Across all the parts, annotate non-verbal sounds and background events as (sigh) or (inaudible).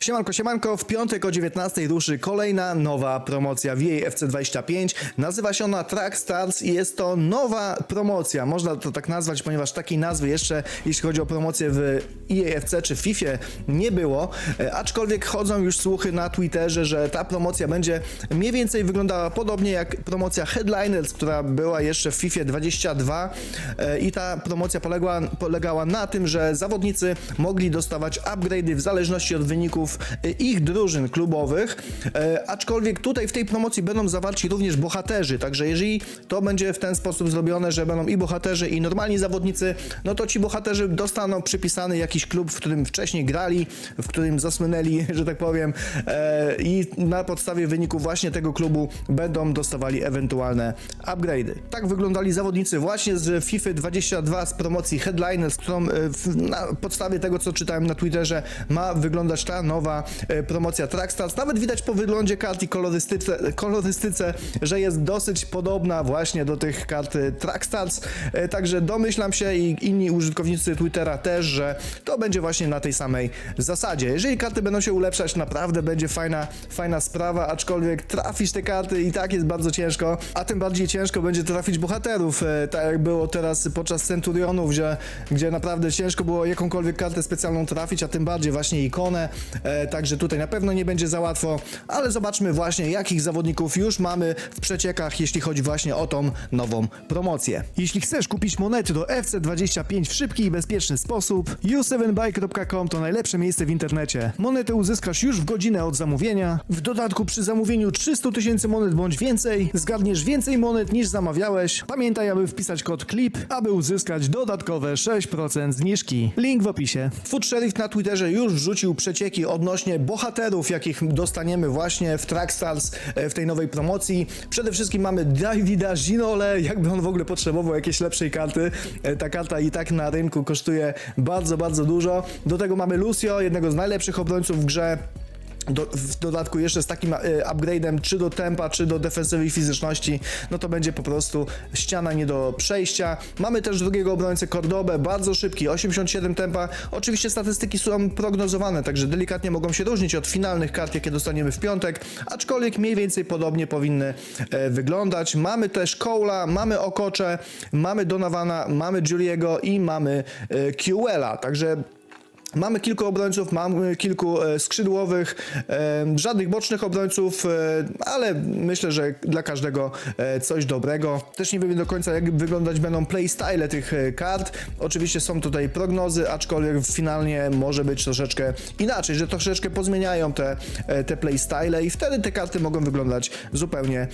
Siemanko, siemanko, w piątek o 19 ruszy kolejna nowa promocja w EA FC25. Nazywa się ona Track Stars i jest to nowa promocja. Można to tak nazwać, ponieważ takiej nazwy jeszcze, jeśli chodzi o promocję w EA FC czy FIFA nie było. E, Aczkolwiek chodzą już słuchy na Twitterze, że ta promocja będzie mniej więcej wyglądała podobnie jak promocja Headliners, która była jeszcze w FIFA 22 E, i ta promocja polegała na tym, że zawodnicy mogli dostawać upgrade'y w zależności od wyników e, ich drużyn klubowych, E, aczkolwiek tutaj w tej promocji będą zawarci również bohaterzy, także jeżeli to będzie w ten sposób zrobione, że będą i bohaterzy i normalni zawodnicy, no to ci bohaterzy dostaną przypisany jakiś klub, w którym wcześniej grali, w którym zasłynęli, (laughs) że tak powiem e, i na podstawie wyników właśnie tego klubu będą dostawali ewentualne upgrade'y. Tak wyglądali zawodnicy właśnie z FIFA 22 z promocji Headliners, którą e, na podstawie tego, co czytałem na Twitterze, ma wyglądać ta nowa e, promocja Trackstars. Nawet widać po wyglądzie kart i kolorystyce, kolorystyce, że jest dosyć podobna właśnie do tych kart e, Trackstars. E, Także domyślam się i inni użytkownicy Twittera też, że to będzie właśnie na tej samej zasadzie. Jeżeli karty będą się ulepszać, naprawdę będzie fajna, fajna sprawa, aczkolwiek trafić te karty i tak jest bardzo ciężko, a tym bardziej ciężko będzie trafić bohaterów, tak jak było teraz podczas Centurionów, gdzie, gdzie naprawdę ciężko było jakąkolwiek kartę specjalną trafić, a tym bardziej właśnie ikonę, także tutaj na pewno nie będzie za łatwo, ale zobaczmy właśnie jakich zawodników już mamy w przeciekach, jeśli chodzi właśnie o tą nową promocję. Jeśli chcesz kupić monety do FC25 w szybki i bezpieczny sposób, u7buy.com to najlepsze miejsce w internecie. Monety uzyskasz już w godzinę od zamówienia. W dodatku przy zamówieniu 300 tysięcy monet bądź więcej, zgadniesz więcej monet niż zamawiałeś. Pamiętaj, aby wpisać kod CLIP, aby uzyskać dodatkowe 6% zniżki. Link w opisie. Food Sheriff na Twitterze już wrzucił przecieki odnośnie bohaterów, jakich dostaniemy właśnie w Trackstars e, w tej nowej promocji. Przede wszystkim mamy Davida Ginole, jakby on w ogóle potrzebował jakiejś lepszej karty. E, Ta karta i tak na rynku kosztuje bardzo, bardzo dużo. Do tego mamy Lucio, jednego z najlepszych obrońców w grze. Do, w dodatku jeszcze z takim e, upgrade'em czy do tempa, czy do defensywy fizyczności, no to będzie po prostu ściana nie do przejścia. Mamy też drugiego obrońcę Cordobę, bardzo szybki, 87 tempa. Oczywiście statystyki są prognozowane, także delikatnie mogą się różnić od finalnych kart, jakie dostaniemy w piątek, aczkolwiek mniej więcej podobnie powinny e, wyglądać. Mamy też Cole'a, mamy Okocze, mamy Donowana, mamy Juliego i mamy e, także Mamy kilku obrońców, mamy kilku e, skrzydłowych, żadnych bocznych obrońców, e, ale myślę, że dla każdego e, coś dobrego. Też nie wiem do końca, jak wyglądać będą playstyle tych kart. Oczywiście są tutaj prognozy, aczkolwiek finalnie może być troszeczkę inaczej, że troszeczkę pozmieniają te, te playstyle i wtedy te karty mogą wyglądać zupełnie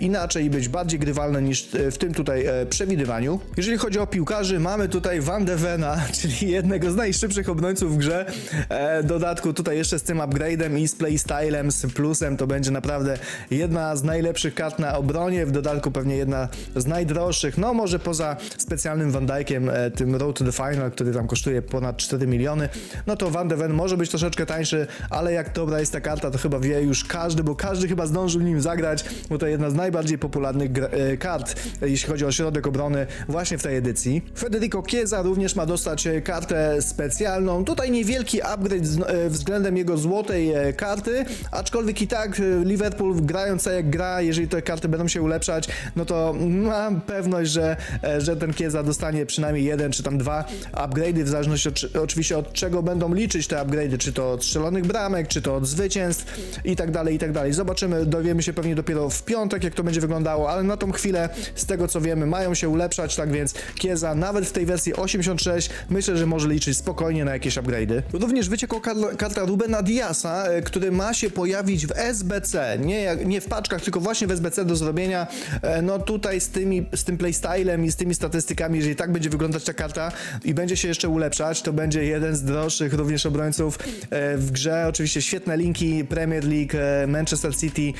inaczej i być bardziej grywalne niż w tym tutaj przewidywaniu. Jeżeli chodzi o piłkarzy, mamy tutaj Van de Vena, (laughs) czyli jednego z najszybszych obrońców w grze. E, dodatku tutaj jeszcze z tym upgrade'em i z playstylem, z plusem, to będzie naprawdę jedna z najlepszych kart na obronie, w dodatku pewnie jedna z najdroższych, no może poza specjalnym Van Dijkiem, e, tym Road to the Final, który tam kosztuje ponad 4 miliony, no to Van de Ven może być troszeczkę tańszy, ale jak dobra jest ta karta, to chyba wie już każdy, bo każdy chyba zdążył nim zagrać, bo to jedna z najbardziej popularnych e, kart, jeśli chodzi o środek obrony właśnie w tej edycji. Federico Chiesa również ma dostać e, kartę specjalną. Tutaj niewielki upgrade e, względem jego złotej e, karty, aczkolwiek i tak e, Liverpool grając jak gra, jeżeli te karty będą się ulepszać, no to mam pewność, że, że ten Chiesa dostanie przynajmniej jeden czy tam dwa upgrade'y, w zależności od, oczywiście od czego będą liczyć te upgrade'y, czy to od strzelonych bramek, czy to od zwycięstw i tak dalej, i tak dalej. Zobaczymy, dowiemy się pewnie dopiero w piątek, jak to będzie wyglądało, ale na tą chwilę, z tego co wiemy, mają się ulepszać, tak więc Kieza nawet w tej wersji 86 myślę, że może liczyć spokojnie na jakieś upgrade'y. Również wyciekła kar- karta Rubena Diasa, e, który ma się pojawić w SBC, nie, nie w paczkach, tylko właśnie w SBC do zrobienia. E, No tutaj z, tymi, z tym playstylem i z tymi statystykami, jeżeli tak będzie wyglądać ta karta i będzie się jeszcze ulepszać, to będzie jeden z droższych również obrońców e, w grze. Oczywiście świetne linki Premier League, Manchester City.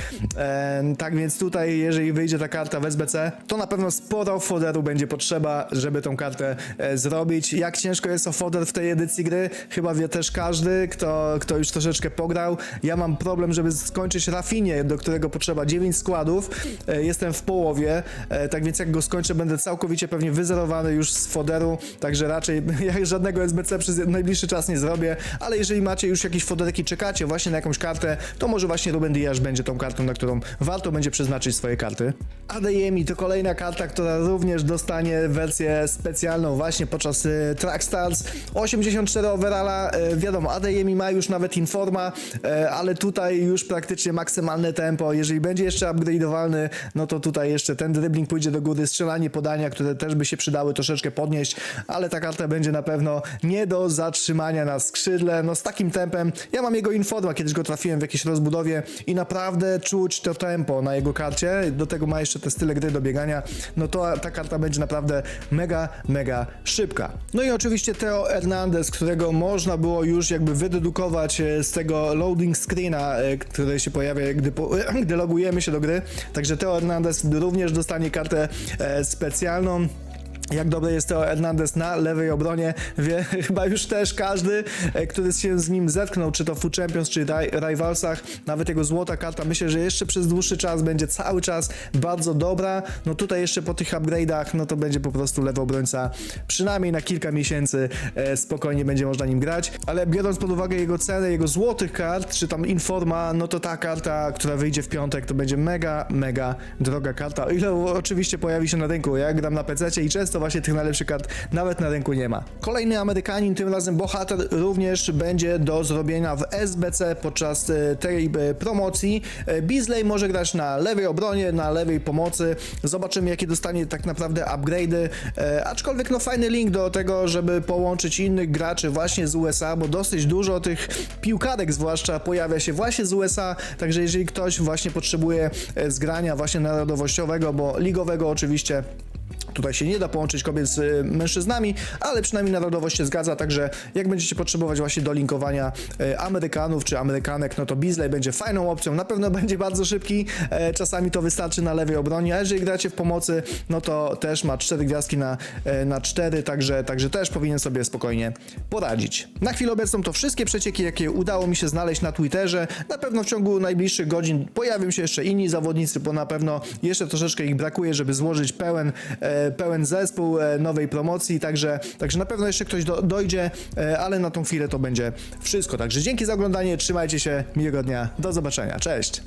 Tak więc tutaj, jeżeli wyjdzie ta karta w SBC, to na pewno sporo foderu będzie potrzeba, żeby tą kartę zrobić. Jak ciężko jest o foder w tej edycji gry? Chyba wie też każdy, kto, kto już troszeczkę pograł. Ja mam problem, żeby skończyć Rafinie, do którego potrzeba 9 składów. E, Jestem w połowie, e, tak więc jak go skończę, będę całkowicie pewnie wyzerowany już z foderu, także raczej (laughs) ja żadnego SBC przez najbliższy czas nie zrobię, ale jeżeli macie już jakieś foderki, czekacie właśnie na jakąś kartę, to może właśnie Ruben Diaz będzie tą kartą, na którą warto będzie przeznaczyć swoje karty. Adeyemi to kolejna karta, która również dostanie wersję specjalną właśnie podczas Track Stars. 84 overalla, y, wiadomo, Adeyemi ma już nawet Informa, y, ale tutaj już praktycznie maksymalne tempo. Jeżeli będzie jeszcze upgrade'owalny, no to tutaj jeszcze ten dribbling pójdzie do góry, strzelanie, podania, które też by się przydały troszeczkę podnieść, ale ta karta będzie na pewno nie do zatrzymania na skrzydle. No z takim tempem, ja mam jego Informa, kiedyś go trafiłem w jakiejś rozbudowie i naprawdę czuć to tempo na jego karcie. Do tego ma jeszcze te style gry do biegania. No to ta karta będzie naprawdę mega, mega szybka. No i oczywiście Teo Hernandez, którego można było już jakby wydedukować e, z tego loading screena, e, który się pojawia, gdy, po, gdy logujemy się do gry. Także Teo Hernandez również dostanie kartę e, specjalną. Jak dobry jest Teo Hernandez na lewej obronie, wie (laughs) chyba już też każdy, e, który się z nim zetknął, czy to Food Champions, czy ri- Rivalsach, nawet jego złota karta, myślę, że jeszcze przez dłuższy czas będzie cały czas bardzo dobra. No tutaj jeszcze po tych upgrade'ach, no to będzie po prostu lewy obrońca, przynajmniej na kilka miesięcy e, spokojnie będzie można nim grać, ale biorąc pod uwagę jego cenę, jego złotych kart, czy tam Informa, no to ta karta, która wyjdzie w piątek, to będzie mega, mega droga karta, o ile oczywiście pojawi się na rynku. Ja gram na PC i często właśnie tych najlepszych kart nawet na rynku nie ma. Kolejny Amerykanin, tym razem bohater, również będzie do zrobienia w SBC podczas e, tej e, promocji. E, Beasley może grać na lewej obronie, na lewej pomocy. Zobaczymy, jakie dostanie tak naprawdę upgrade'y. Aczkolwiek no fajny link do tego, żeby połączyć innych graczy właśnie z USA, bo dosyć dużo tych piłkarek zwłaszcza pojawia się właśnie z USA, także jeżeli ktoś właśnie potrzebuje zgrania właśnie narodowościowego, bo ligowego oczywiście Tutaj się nie da połączyć kobiet z y, mężczyznami, ale przynajmniej narodowość się zgadza, także jak będziecie potrzebować właśnie do linkowania y, Amerykanów czy Amerykanek, no to Beasley będzie fajną opcją, na pewno (laughs) będzie bardzo szybki, e, czasami to wystarczy na lewej obronie, a jeżeli gracie w pomocy, no to też ma 4 gwiazdki na, na 4, także, także też powinien sobie spokojnie poradzić. Na chwilę obecną to wszystkie przecieki, jakie udało mi się znaleźć na Twitterze, na pewno w ciągu najbliższych godzin pojawią się jeszcze inni zawodnicy, bo na pewno jeszcze troszeczkę ich brakuje, żeby złożyć pełen, pełen zespół e, nowej promocji, także, także na pewno jeszcze ktoś do, dojdzie, e, ale na tą chwilę to będzie wszystko. Także dzięki za oglądanie, trzymajcie się, miłego dnia, do zobaczenia, cześć!